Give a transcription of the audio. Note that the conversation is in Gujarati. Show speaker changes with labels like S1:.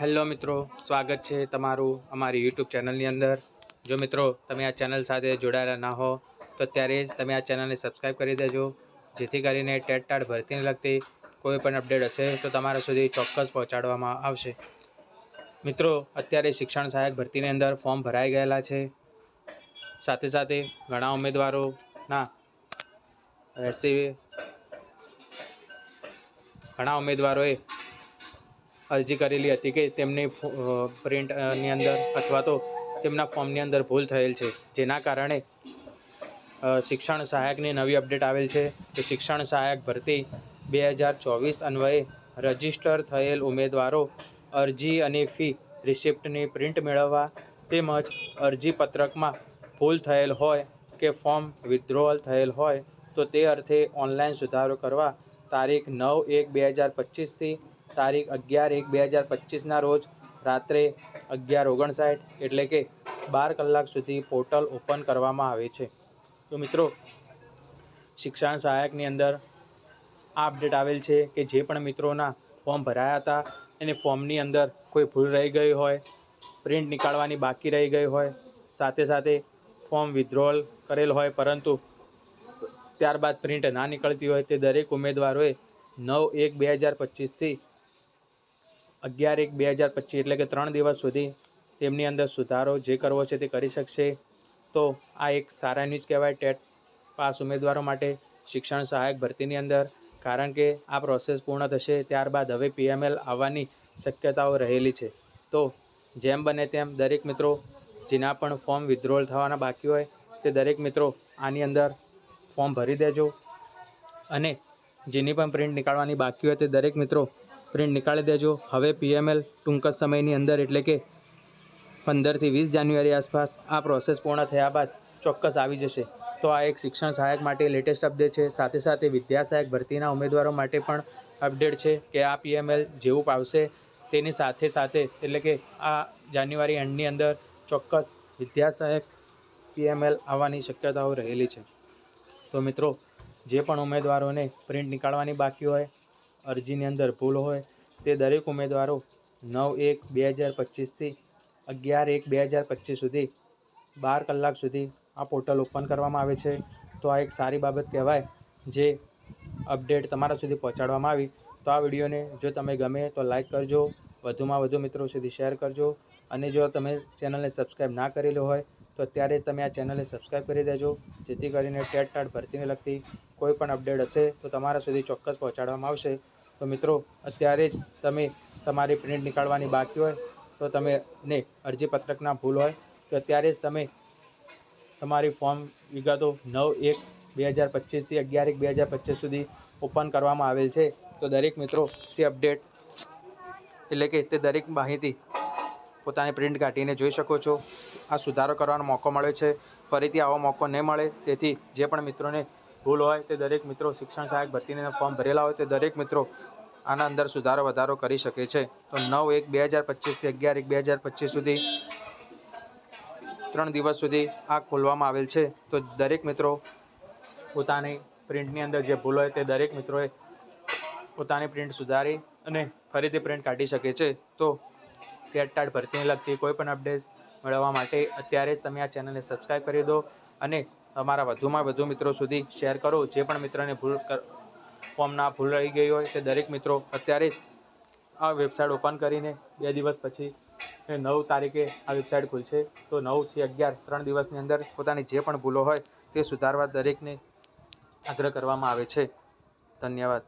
S1: હેલો મિત્રો, સ્વાગત છે તમારું અમારી યુટ્યુબ ચેનલની અંદર. જો મિત્રો, તમે આ ચેનલ સાથે જોડાયેલા ના હો, તો અત્યારે જ તમે આ ચેનલને સબસ્ક્રાઈબ કરી દેજો. જેથી કરીને ટેટ ટાટ ભરતીને લગતી કોઈ પણ અપડેટ હશે, તો તમારા સુધી ચોક્કસ પહોંચાડવામાં આવશે. મિત્રો, અત્યારે શિક્ષણ સહાયક ભરતીની અંદર ફોર્મ ભરાઈ ગયેલા છે. સાથે સાથે ઘણા ઉમેદવારોના એસી, ઘણા ઉમેદવારોએ અરજી કરેલી હતી કે તેમની પ્રિન્ટની અંદર અથવા તો તેમના ફોર્મની અંદર ભૂલ થયેલ છે. જેના કારણે શિક્ષણ સહાયકની નવી અપડેટ આવેલ છે. કે શિક્ષણ સહાયક ભરતી બે હજાર ચોવીસ અન્વયે રજિસ્ટર થયેલ ઉમેદવારો અરજી અને ફી રિસિપ્ટની પ્રિન્ટ મેળવવા તેમજ અરજી પત્રકમાં ભૂલ થયેલ હોય કે ફોર્મ વિથડ્રોઅલ થયેલ હોય તો તે અર્થે ઓનલાઈન સુધારો કરવા તારીખ નવ એક બે હજાર પચીસથી તારીખ અગિયાર એક બે હજાર પચીસના રોજ રાત્રે અગિયાર ઓગણસાઠ એટલે કે બાર કલાક સુધી પોર્ટલ ઓપન કરવામાં આવે છે. તો મિત્રો, શિક્ષણ સહાયકની અંદર આ અપડેટ આવેલ છે કે જે પણ મિત્રોના ફોર્મ ભરાયા હતા, એને ફોર્મની અંદર કોઈ ભૂલ રહી ગઈ હોય, પ્રિન્ટ નીકાળવાની બાકી રહી ગઈ હોય, સાથે સાથે ફોર્મ વિથડ્રોલ કરેલ હોય પરંતુ ત્યારબાદ પ્રિન્ટ ના નીકળતી હોય તે દરેક ઉમેદવારોએ નવ એક બે હજાર પચીસથી અગિયાર એક બે હજાર પચીસ એટલે કે ત્રણ દિવસ સુધી તેમની અંદર સુધારો જે કરવો છે તે કરી શકશે. તો આ એક સારા ન્યૂઝ કહેવાય. ટેટ પાસ ઉમેદવારો માટે શિક્ષણ સહાયક ભરતીની અંદર કારણ કે આ પ્રોસેસ પૂર્ણ થશે ત્યારબાદ હવે પીએમએલ આવવાની શક્યતાઓ રહેલી છે. તો જેમ બને તેમ દરેક મિત્રો જેના પણ ફોર્મ વિથડ્રોલ થવાના બાકી હોય તે દરેક મિત્રો આની અંદર ફોર્મ ભરી દેજો. અને જેની પણ પ્રિન્ટ નીકાળવાની બાકી હોય તે દરેક મિત્રો પ્રિન્ટ નીકાળી દેજો. હવે પીએમએલ ટૂંક જ સમયની અંદર, એટલે કે પંદરથી વીસ જાન્યુઆરી આસપાસ આ પ્રોસેસ પૂર્ણ થયા બાદ ચોક્કસ આવી જશે. તો આ એક શિક્ષણ સહાયક માટે લેટેસ્ટ અપડેટ છે. સાથે સાથે વિદ્યા સહાયક ભરતીના ઉમેદવારો માટે પણ અપડેટ છે કે આ પીએમએલ જેવું આવશે તેની સાથે સાથે, એટલે કે આ જાન્યુઆરી એન્ડની અંદર ચોક્કસ વિદ્યા સહાયક પીએમએલ આવવાની શક્યતાઓ રહેલી છે. તો મિત્રો, જે પણ ઉમેદવારોને પ્રિન્ટ નીકાળવાની બાકી હોય અરજીની અંદર ભૂલ હોય તે દરેક ઉમેદવારો નવ એક બે હજાર પચીસથી અગિયાર એક બે હજાર પચીસ સુધી બાર કલાક સુધી આ પોર્ટલ ઓપન કરવામાં આવે છે. તો આ એક સારી બાબત કહેવાય જે અપડેટ તમારા સુધી પહોંચાડવામાં આવી. તો આ વિડીયોને જો તમે ગમે તો લાઈક કરજો. વધુમાં વધુ મિત્રો સુધી શેર કરજો. અને જો તમે ચેનલને સબસ્ક્રાઈબ ના કરેલું હોય તો અત્યારે જ તમે આ ચેનલને સબસ્ક્રાઈબ કરી દેજો. જેથી કરીને ટેટ ટાટ ભરતીને લગતી કોઈ પણ અપડેટ હશે તો તમારા સુધી ચોક્કસ પહોંચાડવામાં આવશે. તો મિત્રો, અત્યારે જ તમે તમારી પ્રિન્ટ નીકાળવાની બાકી હોય તો તમે ને અરજીપત્રકના ભૂલ હોય તો અત્યારે જ તમે તમારી ફોર્મ વિગતો નવ એક બે હજાર પચીસથી અગિયાર એક બે હજાર પચીસ સુધી ઓપન કરવામાં આવેલ છે. તો દરેક મિત્રો, તે અપડેટ એટલે કે તે દરેક માહિતી પોતાની પ્રિન્ટ કાઢીને જોઈ શકો છો. આ સુધારો કરવાનો મોકો મળ્યો છે. ફરીથી આવો મોકો નહીં મળે. તેથી જે પણ મિત્રોને ભૂલ હોય તે દરેક મિત્રો શિક્ષણ સહાયક ભરતીને ફોર્મ ભરેલા હોય તે દરેક મિત્રો આના અંદર સુધારો વધારો કરી શકે છે. તો નવ એક બે હજાર પચીસથી અગિયાર એક બે હજાર પચીસ સુધી ત્રણ દિવસ સુધી આ ખોલવામાં આવેલ છે. તો દરેક મિત્રો પોતાની પ્રિન્ટની અંદર જે ભૂલ હોય તે દરેક મિત્રોએ પોતાની પ્રિન્ટ સુધારી અને ફરીથી પ્રિન્ટ કાઢી શકે છે. તો ટેટ ટાટ ભરતીને લગતી. કોઈ પણ અપડેટ્સ મેળવવા માટે અત્યારે જ તમે આ ચેનલને સબસ્ક્રાઈબ કરી દો અને તમારા વધુમાં વધુ મિત્રો સુધી શેર કરો. જે પણ મિત્રને ભૂલ ફોર્મના ભૂલ રહી ગઈ હોય તે દરેક મિત્રો અત્યારે જ આ વેબસાઇટ ઓપન કરીને બે દિવસ પછી નવ તારીખે આ વેબસાઇટ ખુલશે. તો નવથી અગિયાર ત્રણ દિવસની અંદર પોતાની જે પણ ભૂલો હોય તે સુધારવા દરેકને આગ્રહ કરવામાં આવે છે. ધન્યવાદ.